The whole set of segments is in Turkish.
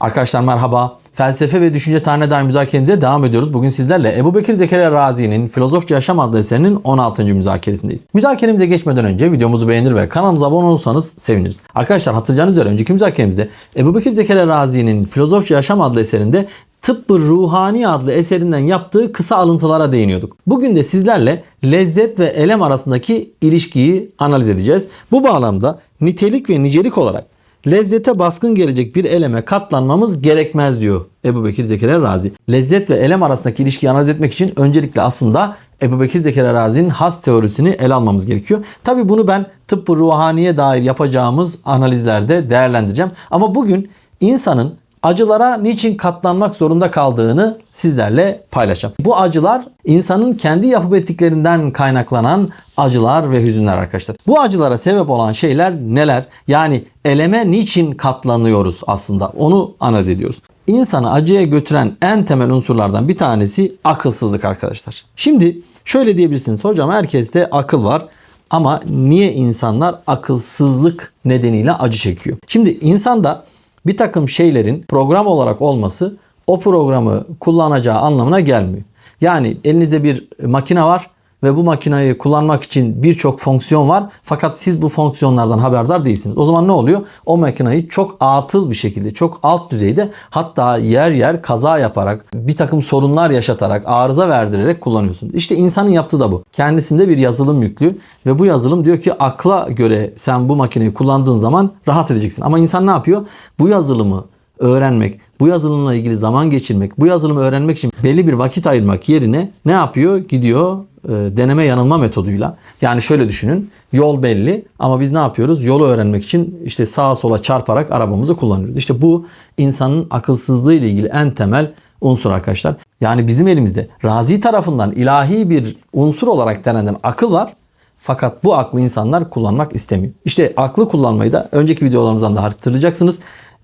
Arkadaşlar merhaba. Felsefe ve düşünce tarihine dair müzakeremize devam ediyoruz. Bugün sizlerle Ebu Bekir Zekeriya Razi'nin Filozofça Yaşam adlı eserinin 16. müzakeresindeyiz. Müzakeremize geçmeden önce videomuzu beğenir ve kanalımıza abone olursanız seviniriz. Arkadaşlar hatırlayacağınız üzere önceki müzakeremizde Ebu Bekir Zekeriya Razi'nin Filozofça Yaşam adlı eserinde Tıbbı Ruhani adlı eserinden yaptığı kısa alıntılara değiniyorduk. Bugün de sizlerle lezzet ve elem arasındaki ilişkiyi analiz edeceğiz. Bu bağlamda nitelik ve nicelik olarak lezzete baskın gelecek bir eleme katlanmamız gerekmez diyor Ebu Bekir Zekeriya Razi. Lezzet ve elem arasındaki ilişkiyi analiz etmek için öncelikle aslında Ebu Bekir Zekeriya Razi'nin has teorisini ele almamız gerekiyor. Tabi bunu ben tıbbı ruhaniye dair yapacağımız analizlerde değerlendireceğim. Ama bugün insanın acılara niçin katlanmak zorunda kaldığını sizlerle paylaşacağım. Bu acılar insanın kendi yapıp ettiklerinden kaynaklanan acılar ve hüzünler arkadaşlar. Bu acılara sebep olan şeyler neler? Yani eleme niçin katlanıyoruz aslında? Onu analiz ediyoruz. İnsanı acıya götüren en temel unsurlardan bir tanesi akılsızlık arkadaşlar. Şimdi şöyle diyebilirsiniz. Hocam herkeste akıl var. Ama niye insanlar akılsızlık nedeniyle acı çekiyor? Şimdi insanda bir takım şeylerin program olarak olması o programı kullanacağı anlamına gelmiyor. Yani elinizde bir makine var ve bu makineyi kullanmak için birçok fonksiyon var. Fakat siz bu fonksiyonlardan haberdar değilsiniz. O zaman ne oluyor? O makineyi çok atıl bir şekilde, çok alt düzeyde hatta yer yer kaza yaparak, bir takım sorunlar yaşatarak, arıza verdirerek kullanıyorsunuz. İşte insanın yaptığı da bu. Kendisinde bir yazılım yüklü ve bu yazılım diyor ki akla göre sen bu makineyi kullandığın zaman rahat edeceksin. Ama insan ne yapıyor? Bu yazılımı öğrenmek, bu yazılımla ilgili zaman geçirmek, bu yazılımı öğrenmek için belli bir vakit ayırmak yerine ne yapıyor? Gidiyor e, deneme yanılma metoduyla. Yani şöyle düşünün. Yol belli ama biz ne yapıyoruz? Yolu öğrenmek için işte sağa sola çarparak arabamızı kullanıyoruz. İşte bu insanın akılsızlığı ile ilgili en temel unsur arkadaşlar. Yani bizim elimizde Razi tarafından ilahi bir unsur olarak denenen akıl var. Fakat bu aklı insanlar kullanmak istemiyor. İşte aklı kullanmayı da önceki videolarımızdan da hatırlayacaksınız.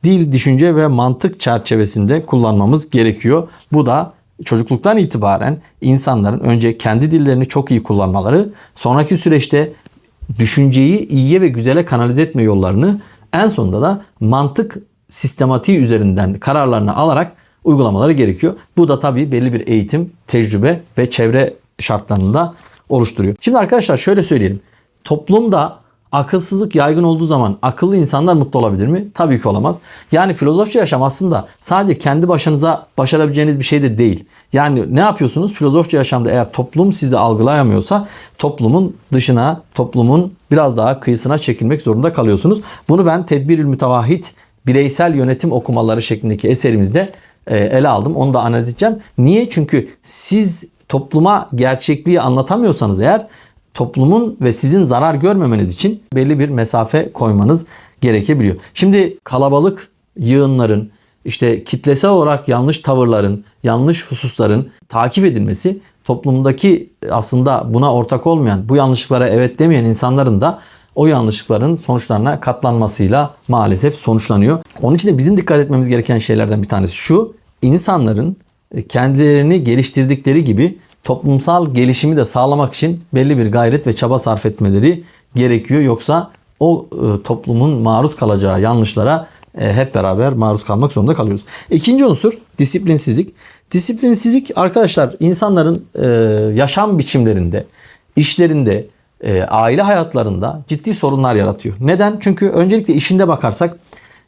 Dil, düşünce ve mantık çerçevesinde kullanmamız gerekiyor. Bu da çocukluktan itibaren insanların önce kendi dillerini çok iyi kullanmaları, sonraki süreçte düşünceyi iyiye ve güzele kanalize etme yollarını, en sonunda da mantık sistematiği üzerinden kararlarını alarak uygulamaları gerekiyor. Bu da tabii belli bir eğitim, tecrübe ve çevre şartlarında oluşturuyor. Şimdi arkadaşlar şöyle söyleyelim. Toplumda akılsızlık yaygın olduğu zaman akıllı insanlar mutlu olabilir mi? Tabii ki olamaz. Yani filozofça yaşam aslında sadece kendi başınıza başarabileceğiniz bir şey de değil. Yani ne yapıyorsunuz? Filozofça yaşamda eğer toplum sizi algılayamıyorsa toplumun dışına, toplumun biraz daha kıyısına çekilmek zorunda kalıyorsunuz. Bunu ben Tedbirül Mütevahhid bireysel yönetim okumaları şeklindeki eserimizde e, ele aldım. Onu da analiz edeceğim. Niye? Çünkü siz topluma gerçekliği anlatamıyorsanız eğer toplumun ve sizin zarar görmemeniz için belli bir mesafe koymanız gerekebiliyor. Şimdi kalabalık yığınların işte kitlesel olarak yanlış tavırların, yanlış hususların takip edilmesi toplumdaki aslında buna ortak olmayan, bu yanlışlıklara evet demeyen insanların da o yanlışlıkların sonuçlarına katlanmasıyla maalesef sonuçlanıyor. Onun için de bizim dikkat etmemiz gereken şeylerden bir tanesi şu. insanların kendilerini geliştirdikleri gibi toplumsal gelişimi de sağlamak için belli bir gayret ve çaba sarf etmeleri gerekiyor. Yoksa o e, toplumun maruz kalacağı yanlışlara e, hep beraber maruz kalmak zorunda kalıyoruz. İkinci unsur disiplinsizlik. Disiplinsizlik arkadaşlar insanların e, yaşam biçimlerinde, işlerinde, aile hayatlarında ciddi sorunlar yaratıyor. Neden? Çünkü öncelikle işinde bakarsak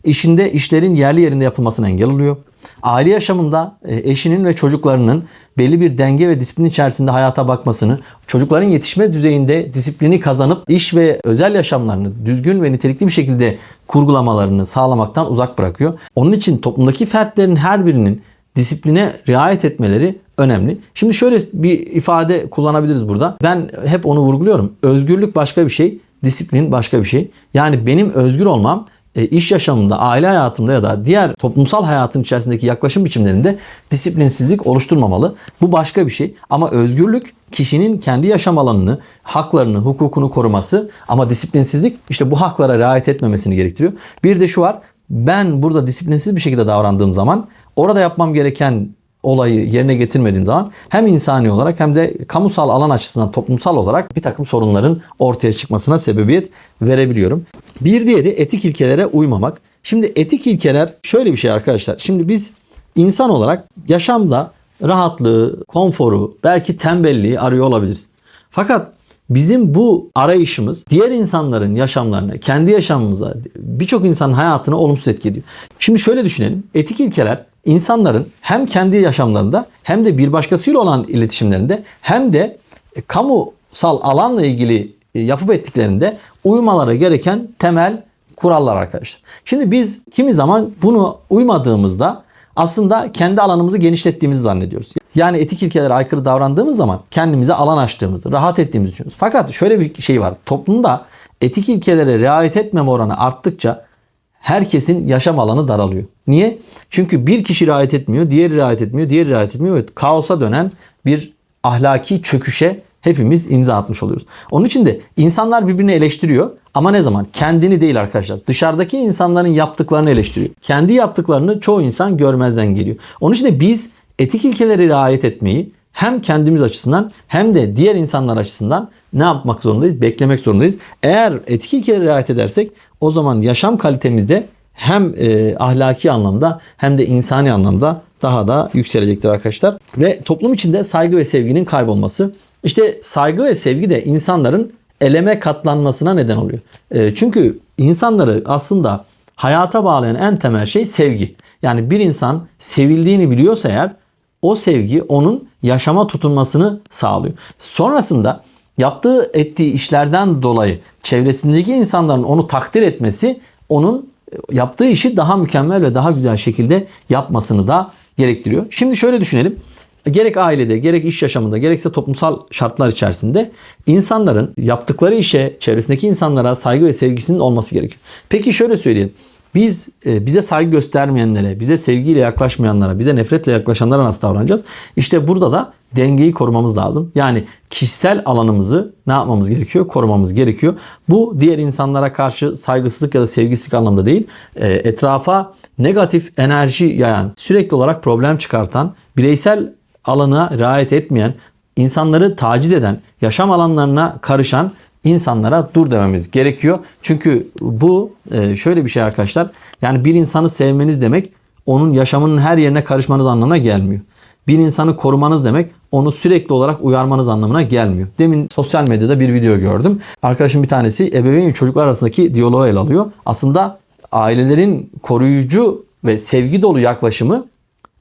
işinde işlerin yerli yerinde yapılmasına engel oluyor. Aile yaşamında e, eşinin ve çocuklarının belli bir denge ve disiplin içerisinde hayata bakmasını, çocukların yetişme düzeyinde disiplini kazanıp iş ve özel yaşamlarını düzgün ve nitelikli bir şekilde kurgulamalarını sağlamaktan uzak bırakıyor. Onun için toplumdaki fertlerin her birinin disipline riayet etmeleri önemli. Şimdi şöyle bir ifade kullanabiliriz burada. Ben hep onu vurguluyorum. Özgürlük başka bir şey, disiplin başka bir şey. Yani benim özgür olmam iş yaşamında, aile hayatımda ya da diğer toplumsal hayatın içerisindeki yaklaşım biçimlerinde disiplinsizlik oluşturmamalı. Bu başka bir şey. Ama özgürlük kişinin kendi yaşam alanını, haklarını, hukukunu koruması ama disiplinsizlik işte bu haklara riayet etmemesini gerektiriyor. Bir de şu var. Ben burada disiplinsiz bir şekilde davrandığım zaman orada yapmam gereken olayı yerine getirmediğim zaman hem insani olarak hem de kamusal alan açısından toplumsal olarak bir takım sorunların ortaya çıkmasına sebebiyet verebiliyorum. Bir diğeri etik ilkelere uymamak. Şimdi etik ilkeler şöyle bir şey arkadaşlar. Şimdi biz insan olarak yaşamda rahatlığı, konforu, belki tembelliği arıyor olabiliriz. Fakat bizim bu arayışımız diğer insanların yaşamlarına, kendi yaşamımıza, birçok insanın hayatına olumsuz etki ediyor. Şimdi şöyle düşünelim. Etik ilkeler insanların hem kendi yaşamlarında hem de bir başkasıyla olan iletişimlerinde hem de e, kamusal alanla ilgili e, yapıp ettiklerinde uymaları gereken temel kurallar arkadaşlar. Şimdi biz kimi zaman bunu uymadığımızda aslında kendi alanımızı genişlettiğimizi zannediyoruz. Yani etik ilkelere aykırı davrandığımız zaman kendimize alan açtığımızı, rahat ettiğimizi düşünüyoruz. Fakat şöyle bir şey var. Toplumda etik ilkelere riayet etmeme oranı arttıkça herkesin yaşam alanı daralıyor. Niye? Çünkü bir kişi riayet etmiyor, diğeri riayet etmiyor, diğeri riayet etmiyor ve kaosa dönen bir ahlaki çöküşe hepimiz imza atmış oluyoruz. Onun için de insanlar birbirini eleştiriyor ama ne zaman? Kendini değil arkadaşlar. Dışarıdaki insanların yaptıklarını eleştiriyor. Kendi yaptıklarını çoğu insan görmezden geliyor. Onun için de biz etik ilkelere riayet etmeyi hem kendimiz açısından hem de diğer insanlar açısından ne yapmak zorundayız? Beklemek zorundayız. Eğer etik ilkelere riayet edersek o zaman yaşam kalitemizde hem e, ahlaki anlamda hem de insani anlamda daha da yükselecektir arkadaşlar. Ve toplum içinde saygı ve sevginin kaybolması. İşte saygı ve sevgi de insanların eleme katlanmasına neden oluyor. E, çünkü insanları aslında hayata bağlayan en temel şey sevgi. Yani bir insan sevildiğini biliyorsa eğer o sevgi onun yaşama tutunmasını sağlıyor. Sonrasında yaptığı ettiği işlerden dolayı çevresindeki insanların onu takdir etmesi onun yaptığı işi daha mükemmel ve daha güzel şekilde yapmasını da gerektiriyor. Şimdi şöyle düşünelim. Gerek ailede, gerek iş yaşamında, gerekse toplumsal şartlar içerisinde insanların yaptıkları işe, çevresindeki insanlara saygı ve sevgisinin olması gerekiyor. Peki şöyle söyleyelim. Biz e, bize saygı göstermeyenlere, bize sevgiyle yaklaşmayanlara, bize nefretle yaklaşanlara nasıl davranacağız? İşte burada da dengeyi korumamız lazım. Yani kişisel alanımızı ne yapmamız gerekiyor? Korumamız gerekiyor. Bu diğer insanlara karşı saygısızlık ya da sevgisizlik anlamda değil. E, etrafa negatif enerji yayan, sürekli olarak problem çıkartan, bireysel alana riayet etmeyen, insanları taciz eden, yaşam alanlarına karışan insanlara dur dememiz gerekiyor. Çünkü bu e, şöyle bir şey arkadaşlar. Yani bir insanı sevmeniz demek onun yaşamının her yerine karışmanız anlamına gelmiyor. Bir insanı korumanız demek onu sürekli olarak uyarmanız anlamına gelmiyor. Demin sosyal medyada bir video gördüm. Arkadaşım bir tanesi ebeveyn ve çocuklar arasındaki diyaloğu ele alıyor. Aslında ailelerin koruyucu ve sevgi dolu yaklaşımı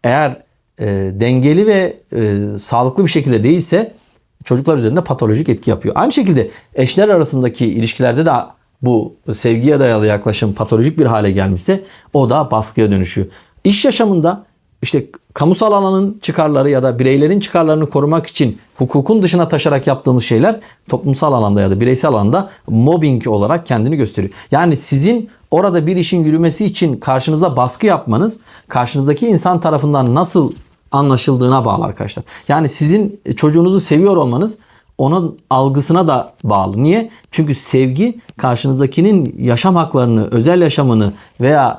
eğer e, dengeli ve e, sağlıklı bir şekilde değilse çocuklar üzerinde patolojik etki yapıyor. Aynı şekilde eşler arasındaki ilişkilerde de bu sevgiye dayalı yaklaşım patolojik bir hale gelmişse o da baskıya dönüşüyor. İş yaşamında işte kamusal alanın çıkarları ya da bireylerin çıkarlarını korumak için hukukun dışına taşarak yaptığımız şeyler toplumsal alanda ya da bireysel alanda mobbing olarak kendini gösteriyor. Yani sizin orada bir işin yürümesi için karşınıza baskı yapmanız karşınızdaki insan tarafından nasıl anlaşıldığına bağlı arkadaşlar. Yani sizin çocuğunuzu seviyor olmanız onun algısına da bağlı. Niye? Çünkü sevgi karşınızdakinin yaşam haklarını, özel yaşamını veya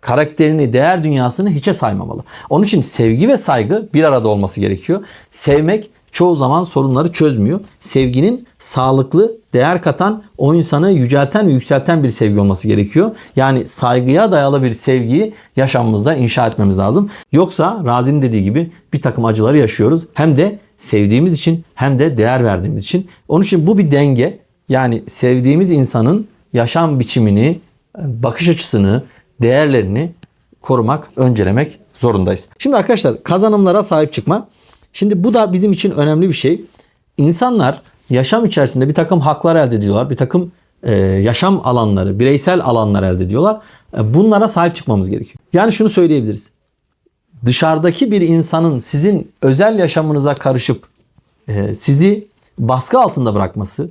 karakterini, değer dünyasını hiçe saymamalı. Onun için sevgi ve saygı bir arada olması gerekiyor. Sevmek çoğu zaman sorunları çözmüyor. Sevginin sağlıklı, değer katan, o insanı yücelten ve yükselten bir sevgi olması gerekiyor. Yani saygıya dayalı bir sevgiyi yaşamımızda inşa etmemiz lazım. Yoksa Razi'nin dediği gibi bir takım acıları yaşıyoruz. Hem de sevdiğimiz için hem de değer verdiğimiz için. Onun için bu bir denge. Yani sevdiğimiz insanın yaşam biçimini, bakış açısını, değerlerini korumak, öncelemek zorundayız. Şimdi arkadaşlar kazanımlara sahip çıkma. Şimdi bu da bizim için önemli bir şey. İnsanlar yaşam içerisinde bir takım haklar elde ediyorlar. Bir takım e, yaşam alanları, bireysel alanlar elde ediyorlar. E, bunlara sahip çıkmamız gerekiyor. Yani şunu söyleyebiliriz. Dışarıdaki bir insanın sizin özel yaşamınıza karışıp e, sizi baskı altında bırakması,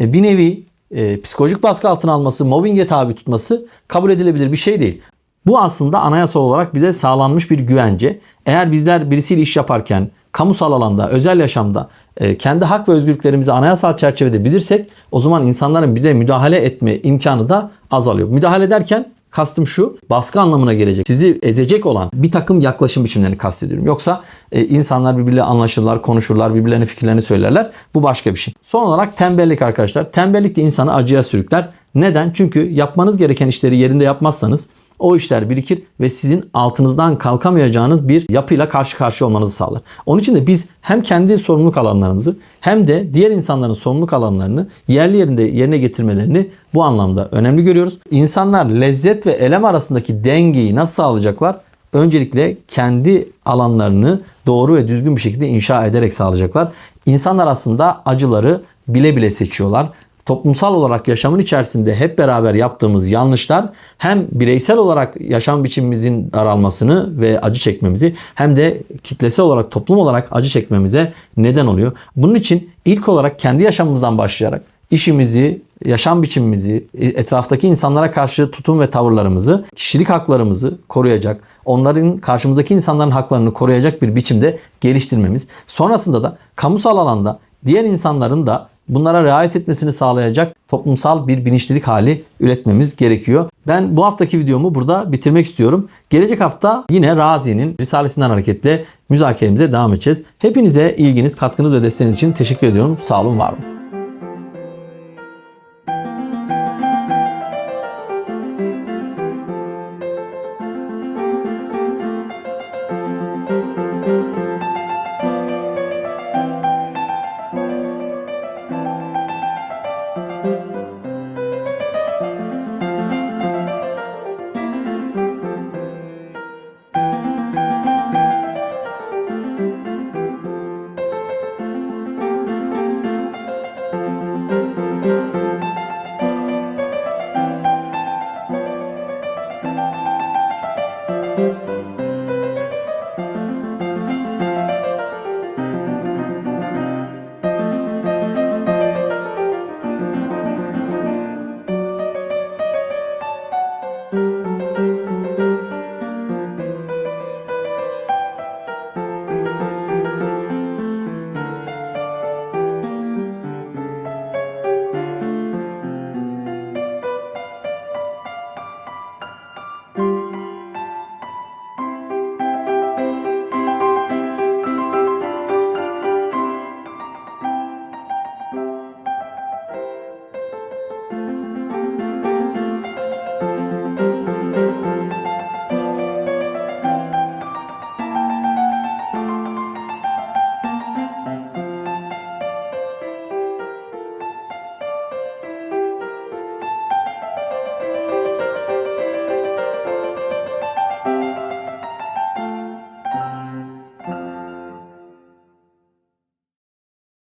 e, bir nevi e, psikolojik baskı altına alması, mobbinge tabi tutması kabul edilebilir bir şey değil. Bu aslında anayasal olarak bize sağlanmış bir güvence. Eğer bizler birisiyle iş yaparken kamusal alanda, özel yaşamda e, kendi hak ve özgürlüklerimizi anayasal çerçevede bilirsek o zaman insanların bize müdahale etme imkanı da azalıyor. Müdahale derken kastım şu baskı anlamına gelecek. Sizi ezecek olan bir takım yaklaşım biçimlerini kastediyorum. Yoksa e, insanlar birbirleriyle anlaşırlar, konuşurlar, birbirlerine fikirlerini söylerler. Bu başka bir şey. Son olarak tembellik arkadaşlar. Tembellik de insanı acıya sürükler. Neden? Çünkü yapmanız gereken işleri yerinde yapmazsanız o işler birikir ve sizin altınızdan kalkamayacağınız bir yapıyla karşı karşıya olmanızı sağlar. Onun için de biz hem kendi sorumluluk alanlarımızı hem de diğer insanların sorumluluk alanlarını yerli yerinde yerine getirmelerini bu anlamda önemli görüyoruz. İnsanlar lezzet ve elem arasındaki dengeyi nasıl sağlayacaklar? Öncelikle kendi alanlarını doğru ve düzgün bir şekilde inşa ederek sağlayacaklar. İnsanlar aslında acıları bile bile seçiyorlar toplumsal olarak yaşamın içerisinde hep beraber yaptığımız yanlışlar hem bireysel olarak yaşam biçimimizin daralmasını ve acı çekmemizi hem de kitlesel olarak toplum olarak acı çekmemize neden oluyor. Bunun için ilk olarak kendi yaşamımızdan başlayarak işimizi, yaşam biçimimizi, etraftaki insanlara karşı tutum ve tavırlarımızı, kişilik haklarımızı koruyacak, onların karşımızdaki insanların haklarını koruyacak bir biçimde geliştirmemiz. Sonrasında da kamusal alanda diğer insanların da bunlara riayet etmesini sağlayacak toplumsal bir bilinçlilik hali üretmemiz gerekiyor. Ben bu haftaki videomu burada bitirmek istiyorum. Gelecek hafta yine Razi'nin Risalesinden hareketle müzakeremize devam edeceğiz. Hepinize ilginiz, katkınız ve desteğiniz için teşekkür ediyorum. Sağ olun, var olun.